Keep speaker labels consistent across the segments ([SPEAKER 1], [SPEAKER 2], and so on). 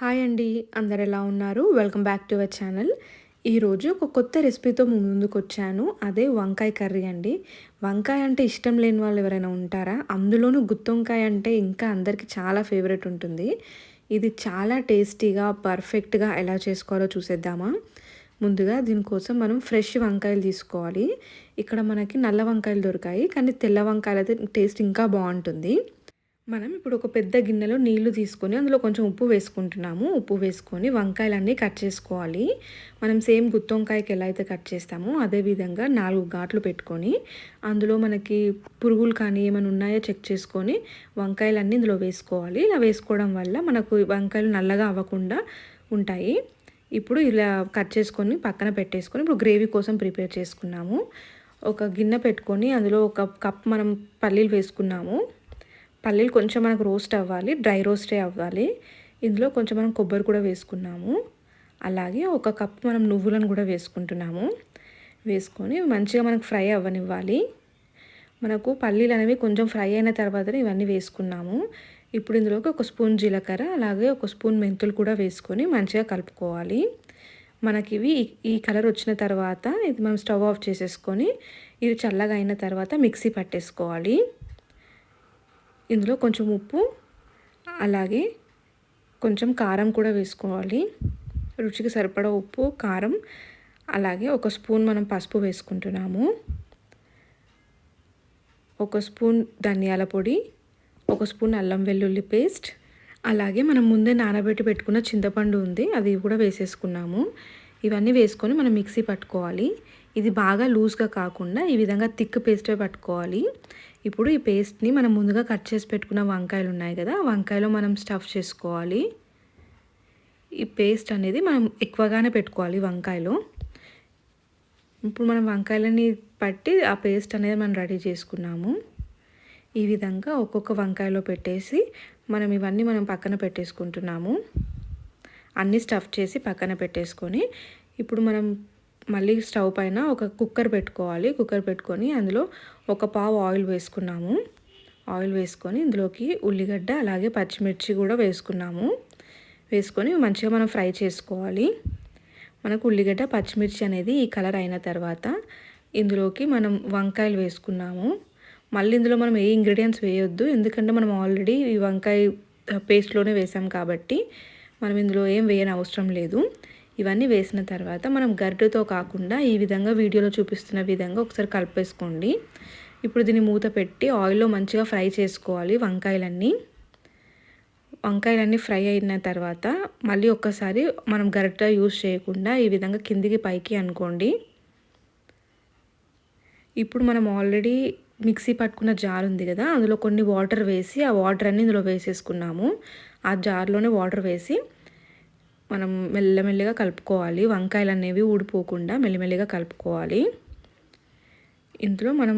[SPEAKER 1] Hi అండి అందరు ఎలా ఉన్నారు? Welcome back to our channel. ఈరోజు ఒక కొత్త రెసిపీతో ముందుకు వచ్చాను అదే వంకాయ కర్రీ అండి. వంకాయ అంటే ఇష్టం లేని వాళ్ళు ఎవరైనా ఉంటారా? అందులోనూ గుత్తొంకాయ అంటే ఇంకా అందరికీ చాలా ఫేవరెట్ ఉంటుంది. ఇది చాలా టేస్టీగా పర్ఫెక్ట్గా ఎలా చేసుకోవాలో చూసేద్దామా? ముందుగా దీనికోసం మనం ఫ్రెష్ వంకాయలు తీసుకోవాలి. ఇక్కడ మనకి నల్ల వంకాయలు దొరికాయి. కానీ తెల్ల వంకాయలు అయితే టేస్ట్ ఇంకా బాగుంటుంది. మనం ఇప్పుడు ఒక పెద్ద గిన్నెలో నీళ్ళు తీసుకొని అందులో కొంచెం ఉప్పు వేసుకుంటున్నాము. ఉప్పు వేసుకొని వంకాయలన్నీ కట్ చేసుకోవాలి. మనం సేమ్ గుత్తొంకాయకి ఎలా అయితే కట్ చేస్తామో అదేవిధంగా నాలుగు ఘాట్లు పెట్టుకొని అందులో మనకి పురుగులు కానీ ఏమైనా ఉన్నాయో చెక్ చేసుకొని వంకాయలన్నీ ఇందులో వేసుకోవాలి. ఇలా వేసుకోవడం వల్ల మనకు వంకాయలు నల్లగా అవ్వకుండా ఉంటాయి. ఇప్పుడు ఇలా కట్ చేసుకొని పక్కన పెట్టేసుకొని ఇప్పుడు గ్రేవీ కోసం ప్రిపేర్ చేసుకున్నాము. ఒక గిన్నె పెట్టుకొని అందులో ఒక కప్ మనం పల్లీలు వేసుకున్నాము. పల్లీలు కొంచెం మనకు రోస్ట్ అవ్వాలి డ్రై రోస్టే అవ్వాలి. ఇందులో కొంచెం మనం కొబ్బరి కూడా వేసుకున్నాము. అలాగే ఒక కప్ మనం నువ్వులను కూడా వేసుకుంటున్నాము. వేసుకొని మంచిగా మనకు ఫ్రై అవ్వనివ్వాలి. మనకు పల్లీలు అనేవి కొంచెం ఫ్రై అయిన తర్వాత ఇవన్నీ వేసుకున్నాము. ఇప్పుడు ఇందులోకి ఒక స్పూన్ జీలకర్ర అలాగే ఒక స్పూన్ మెంతులు కూడా వేసుకొని మంచిగా కలుపుకోవాలి. మనకి ఇవి ఈ కలర్ వచ్చిన తర్వాత ఇది మనం స్టవ్ ఆఫ్ చేసేసుకొని ఇది చల్లగా అయిన తర్వాత మిక్సీ పట్టేసుకోవాలి. ఇందులో కొంచెం ఉప్పు అలాగే కొంచెం కారం కూడా వేసుకోవాలి. రుచికి సరిపడా ఉప్పు కారం అలాగే ఒక స్పూన్ మనం పసుపు వేసుకుంటున్నాము. ఒక స్పూన్ ధనియాల పొడి ఒక స్పూన్ అల్లం వెల్లుల్లి పేస్ట్ అలాగే మనం ముందే నానబెట్టి పెట్టుకున్న చింతపండు ఉంది అది కూడా వేసేసుకున్నాము. ఇవన్నీ వేసుకొని మనం మిక్సీ పట్టుకోవాలి. ఇది బాగా లూజ్గా కాకుండా ఈ విధంగా థిక్ పేస్టే పట్టుకోవాలి. ఇప్పుడు ఈ పేస్ట్ని మనం ముందుగా కట్ చేసి పెట్టుకున్న వంకాయలు ఉన్నాయి కదా వంకాయలో మనం స్టఫ్ చేసుకోవాలి. ఈ పేస్ట్ అనేది మనం ఎక్కువగానే పెట్టుకోవాలి వంకాయలో. ఇప్పుడు మనం వంకాయలని పట్టి ఆ పేస్ట్ అనేది మనం రెడీ చేసుకున్నాము. ఈ విధంగా ఒక్కొక్క వంకాయలో పెట్టేసి మనం ఇవన్నీ మనం పక్కన పెట్టేసుకుంటున్నాము. అన్నీ స్టఫ్ చేసి పక్కన పెట్టేసుకొని ఇప్పుడు మనం మళ్ళీ స్టవ్ పైన ఒక కుక్కర్ పెట్టుకోవాలి. కుక్కర్ పెట్టుకొని అందులో ఒక పావు ఆయిల్ వేసుకున్నాము. ఆయిల్ వేసుకొని ఇందులోకి ఉల్లిగడ్డ అలాగే పచ్చిమిర్చి కూడా వేసుకున్నాము. వేసుకొని మంచిగా మనం ఫ్రై చేసుకోవాలి. మనకు ఉల్లిగడ్డ పచ్చిమిర్చి అనేది ఈ కలర్ అయిన తర్వాత ఇందులోకి మనం వంకాయలు వేసుకున్నాము. మళ్ళీ ఇందులో మనం ఏ ఇంగ్రీడియంట్స్ వేయొద్దు. ఎందుకంటే మనం ఆల్రెడీ ఈ వంకాయ పేస్ట్లోనే వేసాం కాబట్టి మనం ఇందులో ఏం వేయని అవసరం లేదు. ఇవన్నీ వేసిన తర్వాత మనం గరిటెతో కాకుండా ఈ విధంగా వీడియోలో చూపిస్తున్న విధంగా ఒకసారి కలిపేసుకోండి. ఇప్పుడు దీన్ని మూత పెట్టి ఆయిల్లో మంచిగా ఫ్రై చేసుకోవాలి వంకాయలన్నీ. వంకాయలన్నీ ఫ్రై అయిన తర్వాత మళ్ళీ ఒక్కసారి మనం గరిట యూజ్ చేయకుండా ఈ విధంగా కిందికి పైకి అనుకోండి. ఇప్పుడు మనం ఆల్రెడీ మిక్సీ పట్టుకున్న జార్ ఉంది కదా అందులో కొన్ని వాటర్ వేసి ఆ వాటర్ అన్ని ఇందులో వేసేసుకున్నాము. ఆ జార్లోనే వాటర్ వేసి మనం మెల్లమెల్లిగా కలుపుకోవాలి. వంకాయలు అనేవి ఊడిపోకుండా మెల్లిమెల్లిగా కలుపుకోవాలి. ఇందులో మనం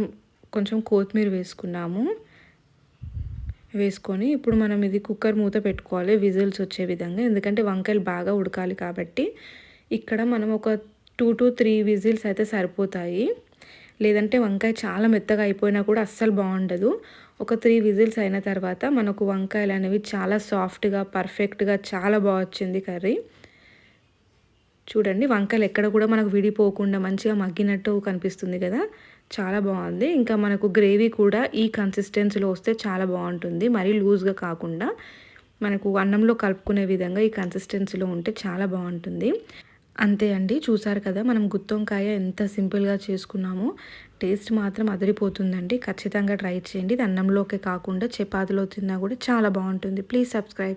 [SPEAKER 1] కొంచెం కొత్తిమీర వేసుకున్నాము. వేసుకొని ఇప్పుడు మనం ఇది కుక్కర్ మూత పెట్టుకోవాలి. విజిల్స్ వచ్చే విధంగా. ఎందుకంటే వంకాయలు బాగా ఉడకాలి కాబట్టి ఇక్కడ మనం ఒక టూ టు త్రీ విజిల్స్ అయితే సరిపోతాయి. లేదంటే వంకాయ చాలా మెత్తగా అయిపోయినా కూడా అస్సలు బాగుండదు. ఒక త్రీ విజిల్స్ అయిన తర్వాత మనకు వంకాయలు అనేవి చాలా సాఫ్ట్గా పర్ఫెక్ట్గా చాలా బాగా వచ్చింది కర్రీ. చూడండి వంకాయలు ఎక్కడ కూడా మనకు విడిపోకుండా మంచిగా మగ్గినట్టు కనిపిస్తుంది కదా. చాలా బాగుంది. ఇంకా మనకు గ్రేవీ కూడా ఈ కన్సిస్టెన్సీలో వస్తే చాలా బాగుంటుంది. మరీ లూజ్గా కాకుండా మనకు అన్నంలో కలుపుకునే విధంగా ఈ కన్సిస్టెన్సీలో ఉంటే చాలా బాగుంటుంది. అంతే అండి. చూసారు కదా మనం గుత్తొంకాయ ఎంత సింపుల్గా చేసుకున్నామో టేస్ట్ మాత్రం అదిరిపోతుందండి. ఖచ్చితంగా ట్రై చేయండి. ఇది అన్నంలోకే కాకుండా చపాతీలో తిన్నా కూడా చాలా బాగుంటుంది. Please subscribe.